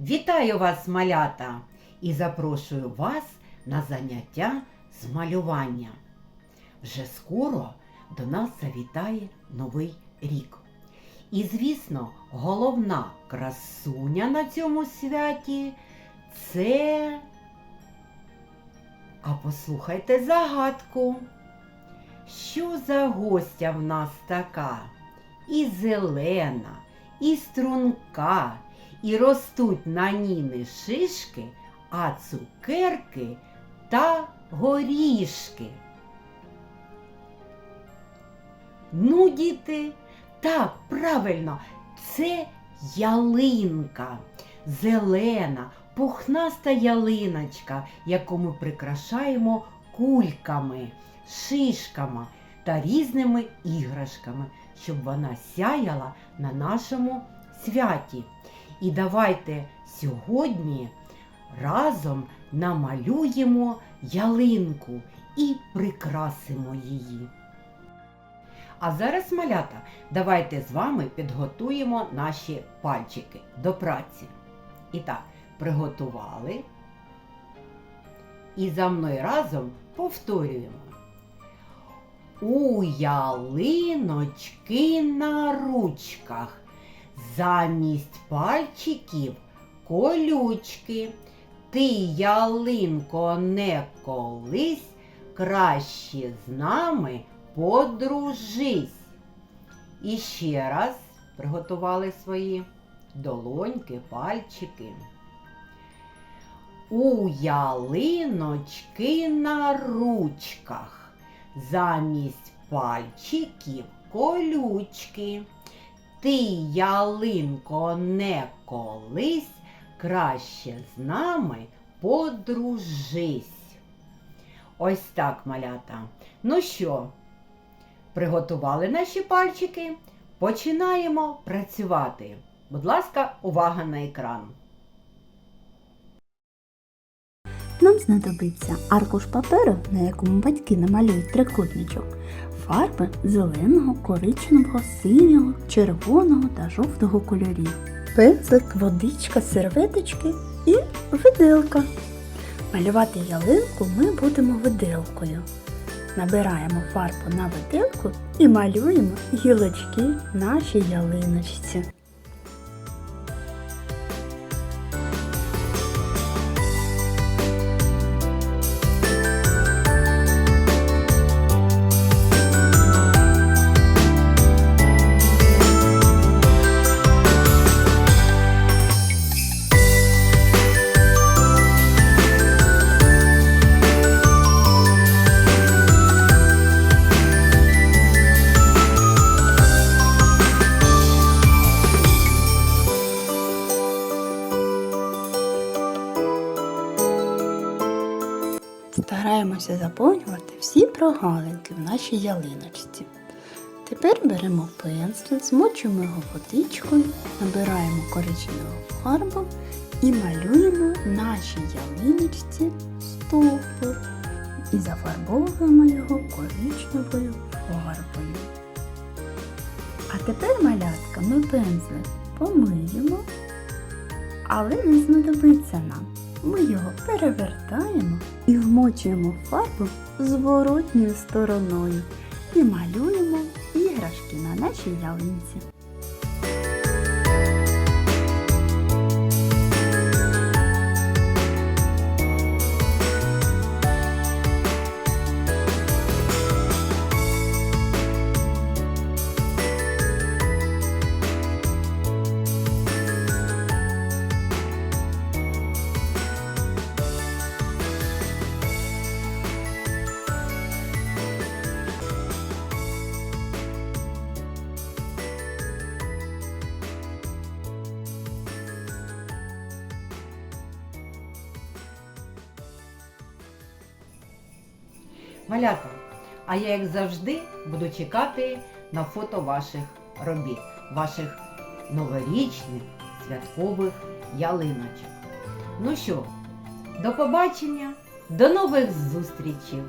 Вітаю вас, малята, і запрошую вас на заняття з малювання. Вже скоро до нас завітає новий рік. І, звісно, головна красуня на цьому святі це. А послухайте загадку. Що за гостя в нас така? І зелена, і струнка, і ростуть на ній не шишки, а цукерки та горішки. Ну, діти, так, правильно, це ялинка, зелена, пухнаста ялиночка, яку ми прикрашаємо кульками, шишками та різними іграшками, щоб вона сяяла на нашому святі. І давайте сьогодні разом намалюємо ялинку і прикрасимо її. А зараз, малята, давайте з вами підготуємо наші пальчики до праці. І так, приготували. І за мною разом повторюємо. У ялиночки на ручках. Замість пальчиків колючки. Ти, ялинко, не колись, краще з нами подружись. І ще раз приготували свої долоньки, пальчики. У ялиночки на ручках. Замість пальчиків колючки. Ти, ялинко, не колись, краще з нами подружись. Ось так, малята. Ну що, приготували наші пальчики? Починаємо працювати. Будь ласка, увага на екран. Нам знадобиться аркуш паперу, на якому батьки намалюють трикутничок, фарби зеленого, коричневого, синього, червоного та жовтого кольорів, пензлик, водичка, серветочки і виделка. Малювати ялинку ми будемо виделкою. Набираємо фарбу на виделку і малюємо гілочки нашій ялиночці. Стараємося заповнювати всі прогалинки в нашій ялиночці. Тепер беремо пензлик, змочуємо його водичкою, набираємо коричневу фарбу і малюємо нашій ялиночці стовбур. І зафарбовуємо його коричневою фарбою. А тепер, малятка, ми пензлик помиємо, але не знадобиться нам. Ми його перевертаємо і вмочуємо фарбу зворотньою стороною і малюємо іграшки на нашій ялинці. Малята, а я, як завжди, буду чекати на фото ваших робіт, ваших новорічних святкових ялиночок. Ну що, до побачення, до нових зустрічей!